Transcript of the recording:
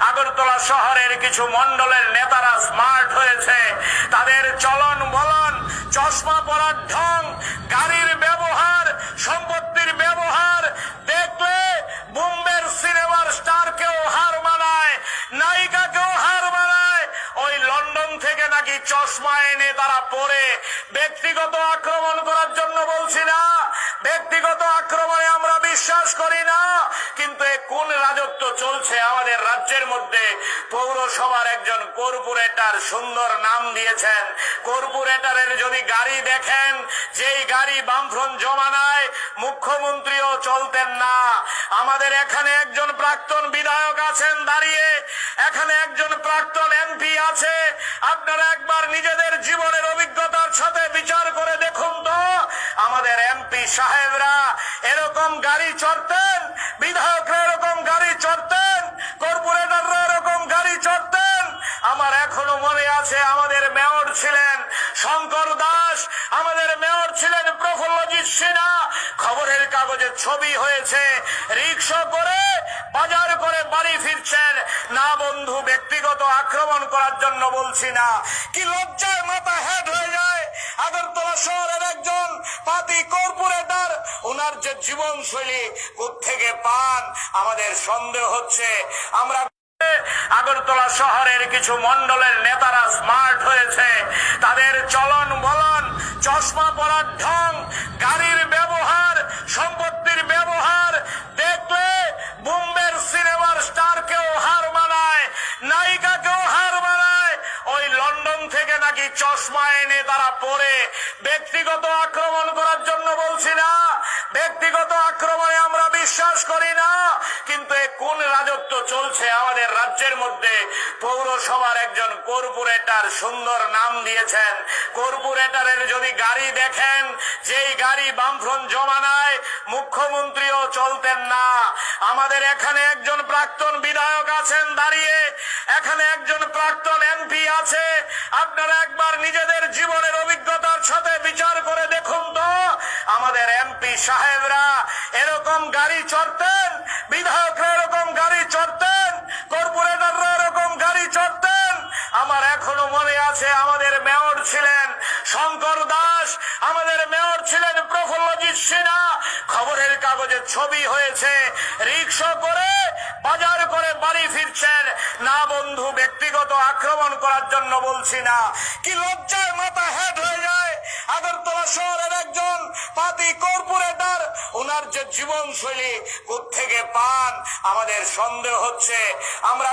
আগরতলা শহরের কিছু মন্ডলের নেতারা স্মার্ট হয়েছে। তাদের চলন বলন, চশমা পরার ঢং, গাড়ির ব্যবহার, সম্পত্তির ব্যবহার, দেখলে বোম্বের সিনেমার স্টারকেও হার মানায়, নায়িকাকেও হার মানায়। ওই লন্ডন থেকে নাকি চশমা এনে তারা পরে ব্যক্তিগত আক্রমণ রাজত্ব চলছে আমাদের রাজ্যের মধ্যে। পৌরসভার একজন কর্পোরেটর সুন্দর নাম দিয়েছেন। কর্পোরেটরের যদি গাড়ি দেখেন, যেই গাড়ি বামফ্রন্ট জমানায় মুখ্যমন্ত্রীও চলতেন না। আমাদের এখানে একজন প্রাক্তন বিধায়ক আছেন দাঁড়িয়ে, এখানে একজন প্রাক্তন এমপি আছে। আপনারা একবার নিজেদের জীবনের অভিজ্ঞতার সাথে বিচার করে দেখুন তো। আমাদের এমপি সাহেবরা এরকম গাড়ি চড়তেন বিধায়করা এরকম গাড়ি চড়তেন কর্পোরেটররা এরকম গাড়ি চড়তেন আমার এখনও মনে আছে আমাদের মেয়র ছিলেন শঙ্কর দাস, আমাদের মেয়র ছিলেন প্রফুল্লজিৎ সিনহা। খবরের কাগজে ছবি হয়েছে রিক্সা করে, বাজার করে বাড়ি ফিরছেন। না বন্ধু, ব্যক্তিগত আক্রমণ করার জন্য বলছি না। কি লজ্জায় মাথা হেড হয়ে যায়। আগরতলা শহরের একজন পাতি কর্পোরেটর, ওনার যে জীবনশৈলী থেকে পান, আমাদের সন্দেহ হচ্ছে। আমরা শহরের কিছু মন্ডলের নেতারা স্মার্ট হয়েছে। তাদের চলন বলন, চশমা পরার ঢং, গাড়ির ব্যবহার, সম্পত্তির ব্যবহার, দেখলে বোম্বের সিনেমার স্টারকেও হার মানায়, নায়িকাকেও হার মানায়। ওই লন্ডন থেকে নাকি চশমা এনে তারা পরে ব্যক্তিগত আক্রমণ কিন্তু এ কোন রাজত্ব চলছে আমাদের রাজ্যের মধ্যে। পৌরসভার একজন কর্পোরেটর সুন্দর নাম দিয়েছেন। কর্পোরেটরের যদি গাড়ি দেখেন, যেই গাড়ি বামফ্রন্ট জমানায় মুখ্যমন্ত্রীও চলতেন না। আমাদের এখানে একজন প্রাক্তন বিধায়ক আছেন দাঁড়িয়ে, এখানে একজন প্রাক্তন এমপি আছে। আপনারা একবার নিজেদের জীবনের অভিজ্ঞতার সাথে বিচার করে দেখুন তো। আমাদের এমপি সাহেবরা এরকম গাড়ি চড়তেন বিধায়করা এরকম গাড়ি চড়তেন কর্পোরেটররা এরকম গাড়ি চড়তেন আমার এখনও মনে আছে আমাদের মেয়র ছিলেন শঙ্কর দাস, আমাদের মেয়র ছিলেন প্রফুল্লজিৎ সিনহা। খবরের কাগজে ছবি হয়েছে রিক্সা করে, বাজার করে বাড়ি ফিরছেন। না বন্ধু, ব্যক্তিগত আক্রমণ করার জন্য বলছি না। কি লজ্জায় মাথা হেড হয়ে যায়। আগরতলা শহরের একজন পাতি কর্পোরেটর, ওনার যে জীবনশৈলী থেকে পান, আমাদের সন্দেহ হচ্ছে। আমরা